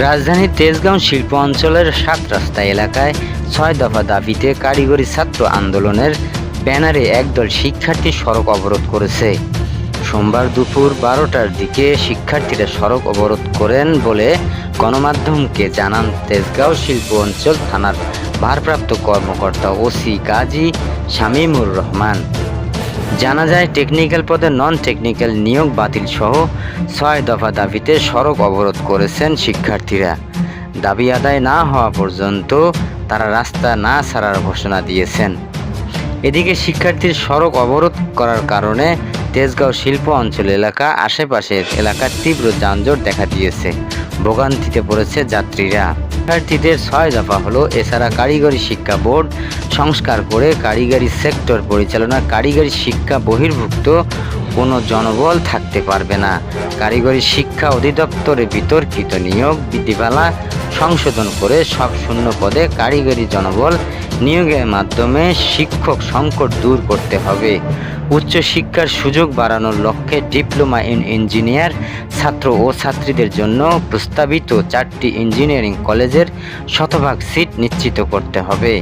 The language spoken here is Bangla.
রাজধানীর তেজগাঁও শিল্প অঞ্চলের সাত রাস্তা এলাকায় ছয় দফা দাবিতে কারিগরি ছাত্র আন্দোলনের ব্যানারে একদল শিক্ষার্থী সড়ক অবরোধ করেছে। সোমবার দুপুর বারোটার দিকে শিক্ষার্থীরা সড়ক অবরোধ করেন বলে গণমাধ্যমকে জানান তেজগাঁও শিল্প অঞ্চল থানার ভারপ্রাপ্ত কর্মকর্তা ওসি কাজী শামীমুর রহমান। জানা যায় টেকনিক্যাল পদে নন টেকনিক্যাল নিয়োগ বাতিল সহ ছয় দফা দাবিতে সড়ক অবরোধ করেছেন শিক্ষার্থীরা। দাবি আদায় না হওয়া পর্যন্ত তারা রাস্তা না ছাড়ার ঘোষণা দিয়েছেন। এদিকে শিক্ষার্থীর সড়ক অবরোধ করার কারণে তেজগাঁও শিল্প অঞ্চল এলাকা আশেপাশের এলাকার তীব্র যানজট দেখা দিয়েছে। ভোগান্তিতে পড়েছে যাত্রীরা। শিক্ষার্থীদের ছয় দফা হলো এছাড়া কারিগরি শিক্ষা বোর্ড, সংস্কার করে কারিগরি সেক্টর পরিচালনা, কারিগরি শিক্ষা বহির্ভুক্ত, কোনো জনবল থাকতে পারবে না। কারিগরি শিক্ষা অধিদপ্তরে বিতর্কিত নিয়োগ, বিধিমালা সংশোধন করে সব শূন্য পদে কারিগরি জনবল নিয়োগের মাধ্যমে শিক্ষক সংকট দূর করতে হবে। উচ্চশিক্ষার সুযোগ বাড়ানোর লক্ষ্যে ডিপ্লোমা ইন ইঞ্জিনিয়ার ছাত্র ও ছাত্রীদের জন্য প্রস্তাবিত চারটি ইঞ্জিনিয়ারিং কলেজের শতভাগ সিট নিশ্চিত করতে হবে।